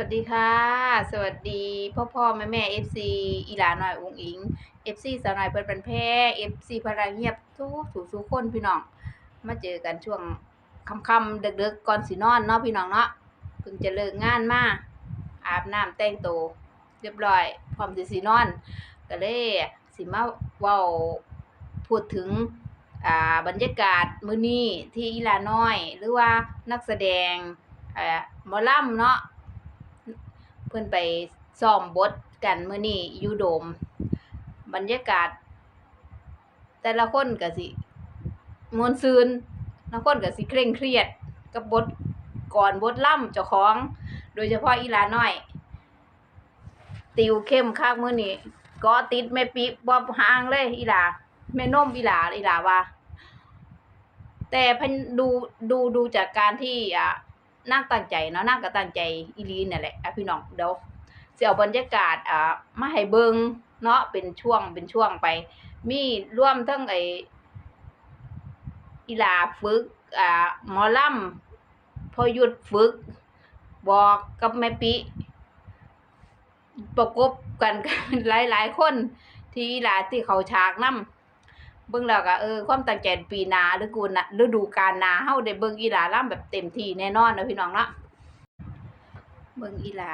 วัสดีค่ะ สวัสดีพ่อพ่อแม่แม่เอฟซีอีหลาหน่อยอุ้งอิงเอฟซีสาวหน่อยเพิ่นเป็นแพ้เอฟซีพลังเงียบทุกถูกทุกคนพี่น้อง มาเจอกันช่วงค่ำๆดึกๆก่อนสินอนเนาะพี่น้องเนาะเพิ่งจะเลิกงานมาอาบน้ำแต่งตัวเรียบร้อย พร้อมสิสินอน ก็เลยสิมาว้าพูดถึงบรรยากาศมื้อนี้ที่อีหลาน้อย หรือว่านักแสดงอ่อหมอลำเนาะ พิ่นไปซ้อมบทกันเมื้อนี้ยูโดม บรรยากาศ แต่ละคนก็สิมวนซืนบางคนก็สิเคร่งเครียด กับบทก่อนบทล่ำเจ้าของ โดยเฉพาะอีหลาน้อย ติวเข้มคักมื้อนี้ก็ติดแม่ปิบ่ห่างเลย อีหลาแม่นมอีหลาอีหลาว่า แต่พันดูดูดูจากการที่อะ นั่งตั้งใจเนาะนั่งก็ตั้งใจอีลีนั่นแหละอะพี่น้องเดี๋ยวเสิเอาบรรยากาศอ่ามาให้เบิงเนาะเป็นช่วงเป็นช่วงไป มีร่วมทั้งไออีลาฝึกอ่าหมอลำพอหยุดฝึก บอกกับแม่ปิประกบกันหลายหลายคนที่อีลาที่เขาฉากนำ เบิ่งแล้วก็เออความตั้งใจปีหน้าหรือกูน่ะฤดูกาลหน้าเฮาได้เบิ่งอีหลาล่ำแบบเต็มที่แน่นอนเนาะพี่น้องเนาะเบิ่งอีหลา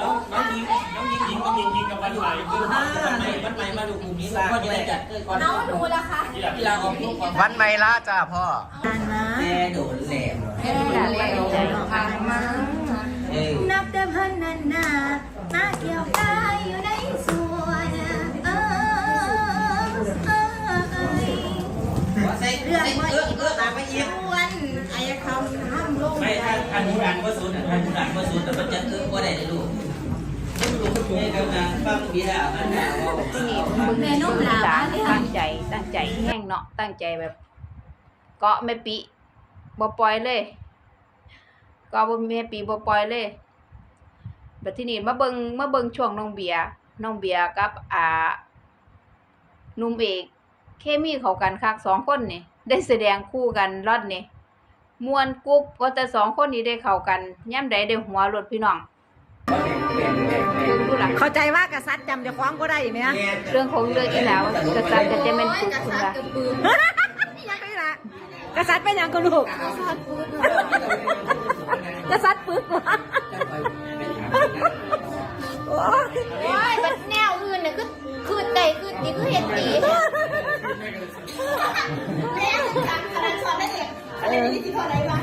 น้องน้องยิงน้องยิงยิงน้องยิงยิงกับวันไหลคือวันไหลวันไหลมาดูกลุ่มนี้ก็จะได้จัดเกิดก่อนน้องดูแล้วค่ะกีฬาออกลูกก่อนวันไม่ละจ้าพ่อแม่โดนแหลมอีหลาตั้งใจมากมากเออนับแต่เพิ่นนันนามาเกี่ยวกายอยู่ใน ใส่เรื่องเออเออตามไปอีกสวนอายคำห้ำลงไม่ถ้าอันนี้อันว่าศูนย์อันนี้อันว่าศูนย์แต่มันจะเออว่าได้ลูกลูกให้กำลังฟังบีดามันหนาวที่นี่เบิ่งที่สุดอีหลาตั้งใจ ตั้งใจแห้งเนาะ ตั้งใจแบบ เกาะแม่ปิบ่ปล่อยเลยเกาะบ่แม่ปิบ่ปล่อยเลยบัดทีนี้มาเบิ่งมาเบิ่งช่วงน้องเบียร์น้องเบียร์กับ อ่าหนุ่มเอก เคมีเข้ากันคักสองคนนี่ได้แสดงคู่กันรอดนี่ม่วนกรุ๊บว่าแต่สองคนนี้ได้เข้ากันย่ำใดได้หัวรถพี่น้องเบิ่งดูล่ะเข้าใจว่ากษัตริย์จำเจะคว้าของก็ได้ไหมฮะเรื่องของเรื่องอีหลาวกษัตริย์ก็จะเป็นปุ๊กคุณล่ะยังไงล่ะกษัตริย์เป็นอย่างก็ลูกกษัตริย์ปึกวะโอ้ยโอ้ยบัดแนวอื่นน่ะคือคือใจคือดีคือเห็นดี แม่จำขนาดสอนได้เด็กขนาดนี้ที่เท่าไหร่บ้าง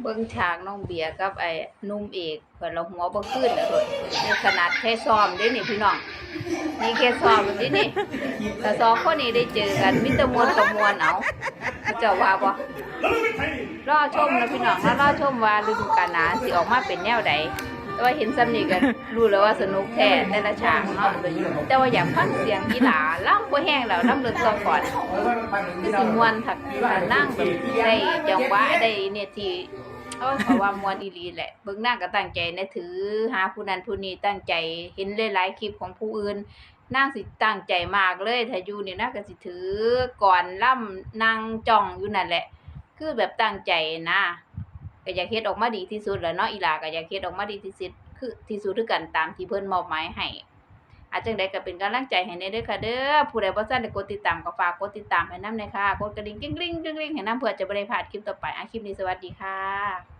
เบิ่งฉากน้องเบียร์กับไอ้นุ่มเอกเพิ่นเราหัวบ่ขึ้นแล้วโดดนี่ขนาดแค่ซ้อมด้นี่พี่น้องนี่แค่ซ้อมด้นี่ถ้าสองคนนี้ได้เจอกันมิตรมวลกับมวลเอาเจ้าว่าบ่รอชมนะพี่น้องแล้วรอชมว่าฤดูกาลหนาสิออกมาเป็นแนวใด แต่ว่าเห็นซ้ำนี่ก็รู้แล้วว่าสนุกแท้แต่ละฉากเนาะแต่ว่าอยากฟังเสียงอีหลาล่ำบ่แห้งแล้วล่ำเลิกซองก่อนคือสิมวนถักนั่งแบบได้จังหวะได้เนี่ยที่เอ้ยเขาว่ามวนอีหลีแหละเบิ่งนางก็ตั้งใจนะถือหาผู้นั้นผู้นี้ตั้งใจเห็นหลายๆคลิปของผู้อื่นนางสิตั้งใจมากเลยถ้าอยู่นี่ยนางก็สิถือก่อนล่ำนางจ้องอยู่นั่นแหละ คือแบบตั้งใจนะ ก็อยากเฮ็ดออกมาดีที่สุดแหล้วเนาะอีหลาก็อยากเฮ็ดออกมาดีที่สุดคือที่สุดคือกันตามที่เพิ่นมอบหมายให้อาจจังใดก็เป็นกำลังใจให้ในเด้อค่ะเด้อผู้ใดบ่ทันได้กดติดตามก็ฝากกดติดตามให้นำหน่อยค่ะกดกระดิ่งกริ๊งๆกริ๊งๆให้นำเพื่อจะบ่ได้พลาดคลิปต่อไปอะคลิปนี้สวัสดีค่ะ